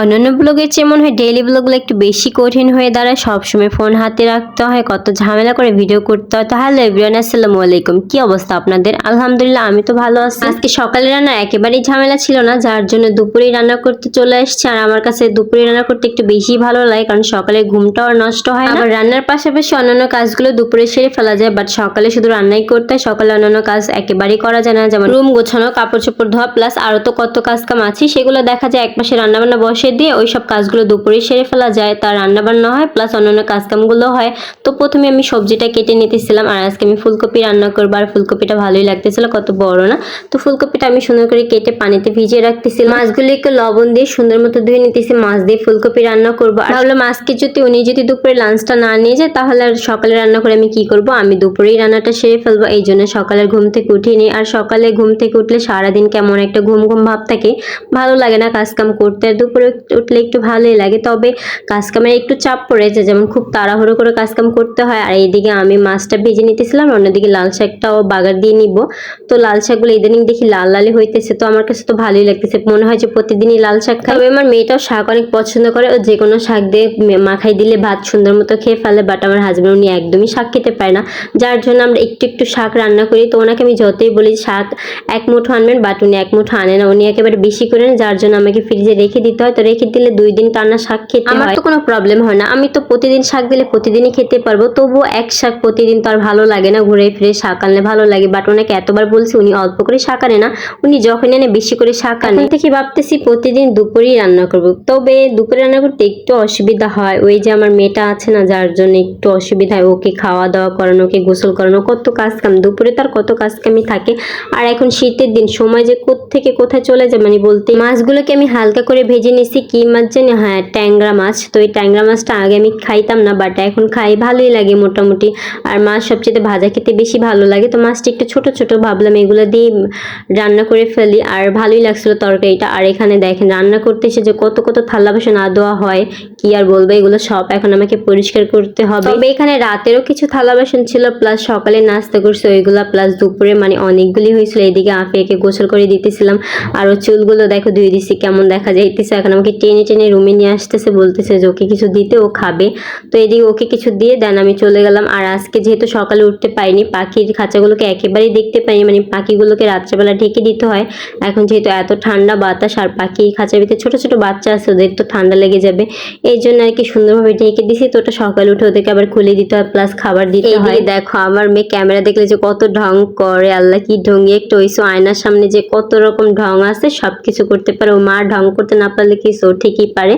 অন্যান্য ব্লগের চেয়ে মনে হয় ডেইলি ব্লগগুলো একটু বেশি কঠিন হয়ে দাঁড়ায়। সবসময় ফোন হাতে রাখতে হয়, কত ঝামেলা করে ভিডিও করতে হয়। তো হ্যালো এভরিওয়ান আসসালামু আলাইকুম। কি অবস্থা আপনাদের? আলহামদুলিল্লাহ, আমি তো ভালো আছি। আজকে সকালে রান্না একেবারেই ঝামেলা ছিল না, যার জন্য দুপুরেই রান্না করতে চলে এসেছি আর আমার কাছে দুপুরে রান্না করতে একটু বেশি ভালো লাগে, কারণ সকালে ঘুমটাও নষ্ট হয় আবার রান্নার পাশাপাশি অন্যান্য কাজগুলো দুপুরে সেরে ফেলা যায় বাট সকালে শুধু রান্নাই করতে হয়। সকালে অন্যান্য কাজ একেবারেই করা যায় না, যেমন রুম গোছানো, কাপড় চোপড় ধোয়া প্লাস আরও তো কত কাজ কাম আছে, সেগুলো দেখা যায় একপাশে রান্নাবান্না বসে দিয়ে ওই সব কাজগুলো দুপুরে সেরে ফেলা যায়। তার রান্নাবান্না হয় প্লাস অন্যান্য কাজকামগুলো হয়। তো প্রথমে আমি সবজিটা কেটে নিতেছিলাম, আর আজকে আমি ফুলকপি রান্না করব। আর ফুলকপিটা ভালোই লাগতেছিল, কত বড় না? তো ফুলকপিটা আমি সুন্দর করে কেটে পানিতে ভিজিয়ে রাখতেছিলাম। একটু লবণ দিয়ে সুন্দর মতো ধুয়ে নিতেছি, মাছ দিয়ে ফুলকপি রান্না করব। আর ভাবলাম আজকে যদি উনি যদি দুপুরে লাঞ্চটা না নিয়ে যায়, তাহলে আর সকালে রান্না করে আমি কি করব? আমি দুপুরেই রান্নাটা সেরে ফেলব। এই জন্য সকালের ঘুম থেকে উঠিনি। আর সকালে ঘুম থেকে উঠলে সারাদিন কেমন একটা ঘুম ঘুম ভাব থাকে। ভালো লাগে না কাজকাম করতে। আর দুপুরে উঠলে একটু ভালোই লাগে। তবে কাজকামের একটু চাপ পড়েছে, যেমন খুব তাড়াহুড়ো করে কাজকাম করতে হয়। আর এইদিকে আমি মাছটা ভেজে নিতেছিলাম অন্যদিকে লাল শাকটাও বাগার দিয়ে নিব। তো লাল শাকগুলো ইদানিং দেখি লাল লালই হইতেছে, তো আমার কাছে তো ভালোই লাগতেছে। মনে হয় যে প্রতিদিনই লাল শাক খাই। তবে আমার মেয়েটাও শাক অনেক পছন্দ করে। ও যে কোনো শাক দিয়ে মাখাই দিলে ভাত সুন্দর মতো খেয়ে ফেলে বাট আমার হাজব্যান্ড উনি একদমই শাক খেতে পারে না। যার জন্য আমরা একটু একটু শাক রান্না করি। তো ওনাকে আমি যতই বলি শাক এক মুঠো আনবেন বাট উনি এক মুঠো আনে না। উনি একেবারে বেশি করে নেন, যার জন্য আমাকে ফ্রিজে রেখে দিতে হয়। তো রেখে দিলে দুই দিন টানা শাক খেতে আমার তো কোনো প্রবলেম হয় না। আমি তো প্রতিদিন শাক দিলে প্রতিদিনই খেতে পারব। তবুও এক শাক প্রতিদিন তো আর ভালো লাগে না। ঘুরে ফিরে শাক আনলে ভালো লাগে। বাট ওনাকে এতবার বলছি উনি অল্প করে শাক আনে না। উনি যখন এনে বেশি করে শাক আনে। থেকে ভাবতেছি প্রতিদিন দুপুরেই রান্না করব। তবে দুপুরে রান্না করতে একটু অসুবিধা হয়। ওই যে আমার মেয়েটা আছে না যার জন্য একটু অসুবিধা হয়। ওকে খাওয়া দাওয়া করানো ওকে গোসল করানো কত কাজ কাম। দুপুরে তার কত কাজ কামই থাকে। আর এখন শীতের দিন সময় যে থেকে কোথায় চলে যায় মানে বলতে মাছগুলোকে আমি হালকা করে ভেজে নিছি। কি মাছ জানি হ্যাঁ ট্যাংরা মাছ। তো এই ট্যাংরা মাছটা আগে আমি খাইতাম না বাট এখন খাই, ভালোই লাগে মোটামুটি। আর মাছ সবচেয়ে ভাজা খেতে বেশি ভালো লাগে। তো মাছটা একটু ছোট ছোট ভাবলাম এগুলো দিয়ে রান্না করে ফেলি, আর ভালোই লাগছিল তরকারিটা। আর এখানে দেখেন, রান্না করতে এসে যে কত কত থালা বাসন না দেওয়া হয়, কি আর বলব, এগুলো সব এখন আমাকে পরিষ্কার করতে হবে। তবে এখানে রাতেরও কিছু থালা বাসন ছিল প্লাস সকালে নাস্তা করছে ওইগুলো প্লাস দুপুরে মানে অনেকগুলি হয়েছিল। এদিকে আফিয়াকে গোসল করে দিতেছিলাম। আর চুলগুলো দেখো, ধুয়ে দিচ্ছি কেমন দেখা যাইতেছে এখন আমাকে টেনে টেনে রুমে নিয়ে আসতেছে, বলতেছে যে ওকে কিছু দিতে, ও খাবে। তো এদিকে ওকে কিছু দিয়ে দেন, আমি চলে গেলাম। আর আজকে যেহেতু সকালে উঠতে পাইনি পাখির খাঁচাগুলোকে একেবারেই দেখতে পাইনি। মানে পাখিগুলোকে রাত্রেবেলা ঢেকে দিতে হয়। এখন যেহেতু এত ঠান্ডা বাতাস, আর পাখি খাঁচার ভিতরে ছোট ছোট বাচ্চা আছে, ওদের তো ঠান্ডা লেগে যাবে। এই জন্য আর কি সুন্দরভাবে ঢেকে দিছি। তো ওটা সকালে উঠে ওদেরকে আবার খুলে দিতে হয় প্লাস খাবার দিতে হয়। দেখো, আমার মেয়ে ক্যামেরা দেখলে যে কত ঢং করে, আল্লাহ কি ঢঙ্গি একটা ওইসো আয়নার সামনে যে কত রকম ঢং আছে সব কিছু করতে পারে। ও মা ঢং করতে না পারলে কিছু ঠিকই পারে।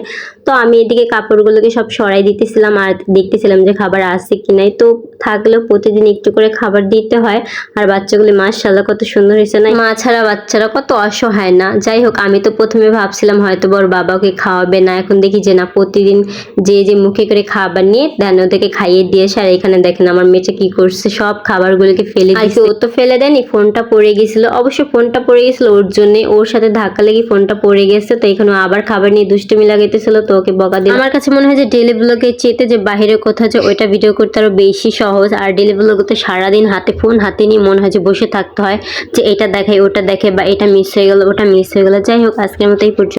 তো আমি এদিকে কাপড়গুলোকে সব সরাই দিতেছিলাম আর দেখতেছিলাম যে খাবার আসছে কি নাই। তো থাকলেও প্রতিদিন একটু করে খাবার দিতে হয়। আর বাচ্চাগুলি মাশাল্লাহ কত সুন্দর হয়েছে না। মা ছাড়া বাচ্চারা কত অসহায় না। যাই হোক আমি তো প্রথমে ভাবছিলাম হয়তো বড় বাবাকে খাওয়াবে না। এখন দেখি যে না প্রতিদিন যে যে মুখে করে খাবার নিয়ে দেন ওদেরকে খাইয়ে দিয়ে দিয়েছে আর এখানে দেখেন আমার মেয়েটা কি করছে। সব খাবারগুলোকে ফেলে দিয়েছে ও তো ফেলে দেয়নি ফোনটা পড়ে গেছিল। অবশ্য ফোনটা পড়ে গেছিল ওর জন্য। ওর সাথে ধাক্কা লেগে ফোনটা পড়ে গেছে। তো এখানে আবার খাবার নিয়ে দুষ্টুমি লাগাইতেছিল, তো ওকে বকা দিল। আমার কাছে মনে হয় যে ডেলি ব্লগের চেতে যে বাইরে কোথাও যে ওইটা ভিডিও করতে আরও বেশি সহজ। আর ডেলি ব্লগে তো সারাদিন হাতে ফোন হাতে নিয়ে মনে হয় যে বসে থাকতে হয়, যে এটা দেখে ওটা দেখে বা এটা মিস হয়ে গেল, ওটা মিস হয়ে গেল। যাই হোক, আজকের মতো এই পর্যন্ত।